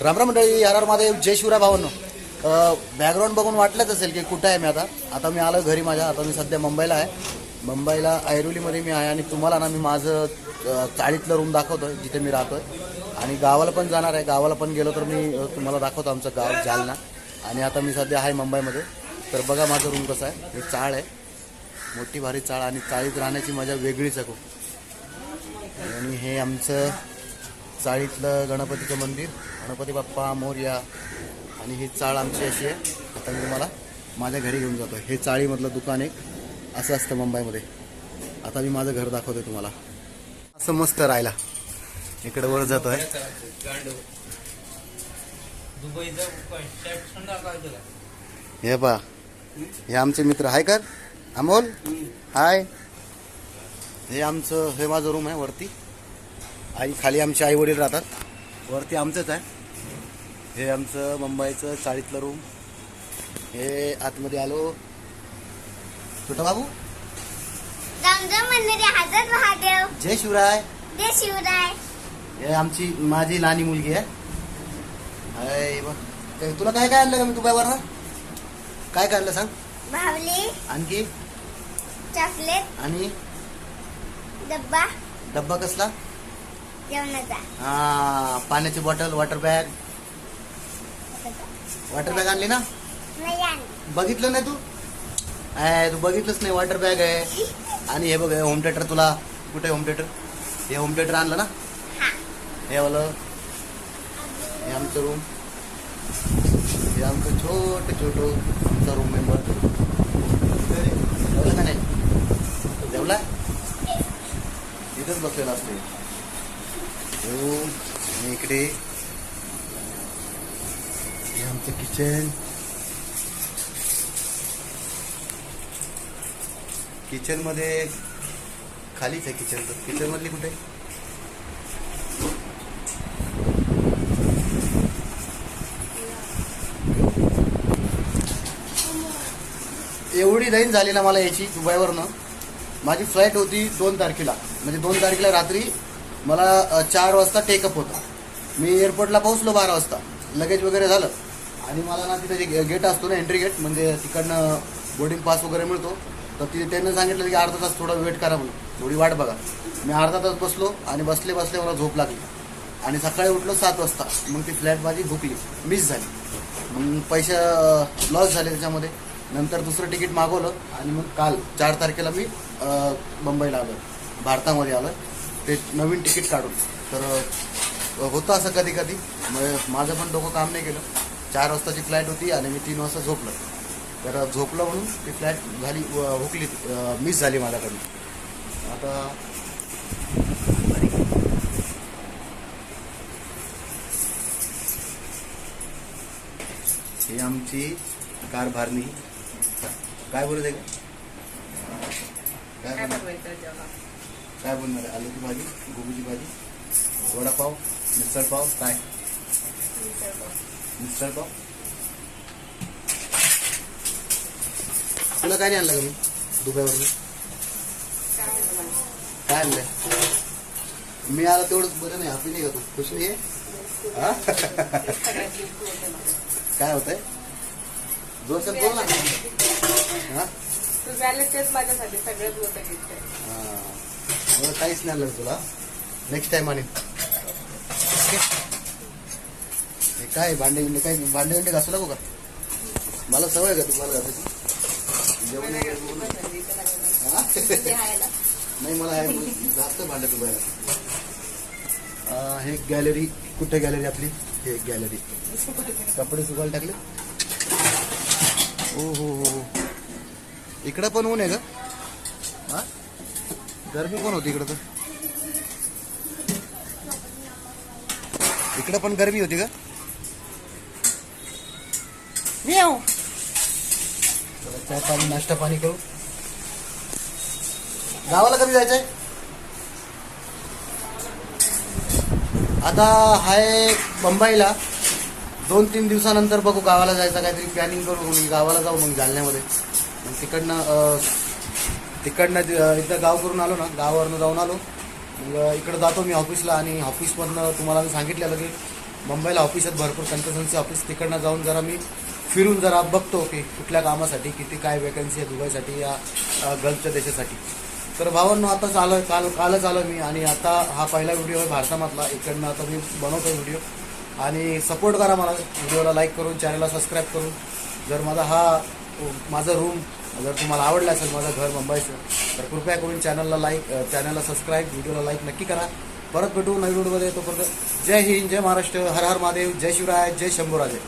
रामराम मंडळी आर आर महादेव जय शिवराय भावांनो. बॅकग्राऊंड बघून वाटलंच असेल की कुठं आहे मी आता. आता मी आलो घरी माझ्या आता मी सध्या मुंबईला आहे. मुंबईला ऐरोलीमध्ये मी आहे आणि तुम्हाला ना मी माझं चाळीतलं रूम दाखवतो आहे जिथे मी राहतो आहे आणि गावाला पण जाणार आहे. गावाला पण गेलो तर मी तुम्हाला दाखवतो आमचं गाव जालना. आणि आता मी सध्या आहे मुंबईमध्ये. तर बघा माझं रूम कसं आहे. हे चाळ आहे. मोठी भारी चाळ आणि चाळीत राहण्याची मजा वेगळीच आहे खूप. आणि हे आमचं चाळीतलं गणपतीचं मंदिर गणपती बाप्पा मोर्या आणि ही चाळ आमची अशी आहे. आता मी तुम्हाला माझ्या घरी घेऊन जातो हे चाळीमधलं दुकान एक असं असतं मुंबईमध्ये. आता मी माझं घर दाखवतोय तुम्हाला. असं मस्त राहायला. इकडे वर जातो आहे हे पा हे आमचे मित्र. हाय कर. अमोल. हाय. हे आमचं हे माझं रूम आहे वरती. आई खाली आमचे आई वडील राहतात. वरती आमचंच आहे. हे आमचं मुंबईचं चाळीतलं रूम हे आतमध्ये आलो. छोटा बाबू? जय शिवराय. जय शिवराय. हे आमची माझी लहानी मुलगी आहे. तुला काय काय आणलं का मी दुबईवर काय काय आणलं सांग. भावली. आणखी? चॉकलेट. आणि? डब्बा. डब्बा कसला? हा पाण्याची bottle water bag water bag आणली ना. बघितलं नाही तू? आहे तू बघितलंच नाही वॉटर बॅग आहे. आणि हे बघ होम थिएटर तुला. कुठे होम थिएटर हे होम थिएटर आणलं ना? हा. हे वालं. हे आमचं रूम हे आमचं छोटं छोटं आमचा रूम मेंबर जेवला का नाही? जेवला? इथंच बसलेला असते रूम आणि इकडे. हे आमचं किचन किचनमध्ये खालीच आहे किचन किचन मधली कुठे? एवढी लाईन झाली ना मला याची दुबईवरनं. माझी फ्लाईट होती दोन तारखेला. म्हणजे दोन तारखेला रात्री मला चार वाजता टेकअप होता. मी एअरपोर्टला पोहोचलो बारा वाजता. लगेज वगैरे झालं. आणि मला ना तिथे जे गेट असतो ना एंट्री गेट म्हणजे तिकडनं बोर्डिंग पास वगैरे मिळतो. तर तिथे त्यांनी सांगितलं की अर्धा तास थोडा वेट करा म्हणून. थोडी वाट बघा. मी अर्धा तास बसलो आणि बसले बसले मला झोप लागली. आणि सकाळी उठलो सात वाजता. मग ती फ्लॅट माझी भुकली. मिस झाली. मग पैसे लॉस झाले त्याच्यामध्ये. नंतर दुसरं तिकीट मागवलं. आणि मग काल चार तारखेला मी मुंबईला आलो. भारतामध्ये आलो. ते नवीन तिकीट काढून. तर होतं असं कधी कधी मग माझं पण डोकं काम नाही केलं. चार वाजताची फ्लाईट होती आणि मी तीन वाजता झोपलं. तर झोपलं म्हणून ती फ्लाईट झाली हुकली. मिस झाली माझ्याकडून. आता ही आमची कार भारणी. काय बोलत आहे? का काय काय बोलणार आहे आलूची भाजी गोबीची भाजी वडापाव मिसळ पाव काय? मिसळ पाव. तुला काय नाही आणलं का मी? काय आणलंय? मी आला तेवढंच बरं नाही हॅपी नाही का तू? खुश नाही? आहे हा? काय होतंय? जोरसात बोल ना. हा? तू झालं तेच माझ्यासाठी सगळ्यात मोठं गिफ्ट आहे हा. मला काहीच नाही आणलं तुला. नेक्स्ट टाइम आणि. हे काय भांडे बिंडे काय? भांडे बिंडे घासू नको का? मला सवय का तुम्हाला घासायची? जेवण नाही मला आहे. जास्त भांडे तुम्हाला हे गॅलरी कुठे गॅलरी आपली? हे गॅलरी कपडे सुकायला टाकले? हो हो हो हो. इकडं पण ऊन आहे का? हा? गरमी पण होती इकडं तर. इकडं पण गरमी होती का. चला, चहा पाणी नाश्ता पाणी करू. गावाला कधी जायचंय? आता हाय मुंबईला दोन तीन दिवसानंतर बघू गावाला जायचं काहीतरी प्लॅनिंग करू. गावाला जाऊ मग जालन्यामध्ये. मग तिकडनं तिकडनं एकदा गाव करून आलो ना गावावरनं जाऊन आलो. मग इकडं जातो मी ऑफिसला आणि ऑफिसमधनं तुम्हाला मी सांगितलेलं की मुंबईला ऑफिस आहेत भरपूर कन्सल्टन्सी ऑफिस. तिकडनं जाऊन जरा मी फिरून जरा बघतो की कुठल्या कामासाठी किती काय वेकन्सी आहे दुबईसाठी या गल्फच्या देशासाठी. तर भावांनो आता आलो काल कालच आलो मी आणि आता हा पहिला व्हिडिओ आहे भारतामधला. इकडनं आता मी बनवतो व्हिडिओ आणि सपोर्ट करा मला. व्हिडिओला लाईक करून चॅनलला सबस्क्राईब करून. जर माझा हा माझं रूम जर तुम्हाला आवडलं असेल माझं घर मुंबईचं तर कृपया करून चॅनलला लाईक चॅनलला सबस्क्राईब व्हिडिओला लाईक नक्की करा. परत भेटू नवीन व्हिडिओमध्ये तोपर्यंत जय हिंद जय महाराष्ट्र हर हर महादेव जय शिवराय जय शंभूराजे.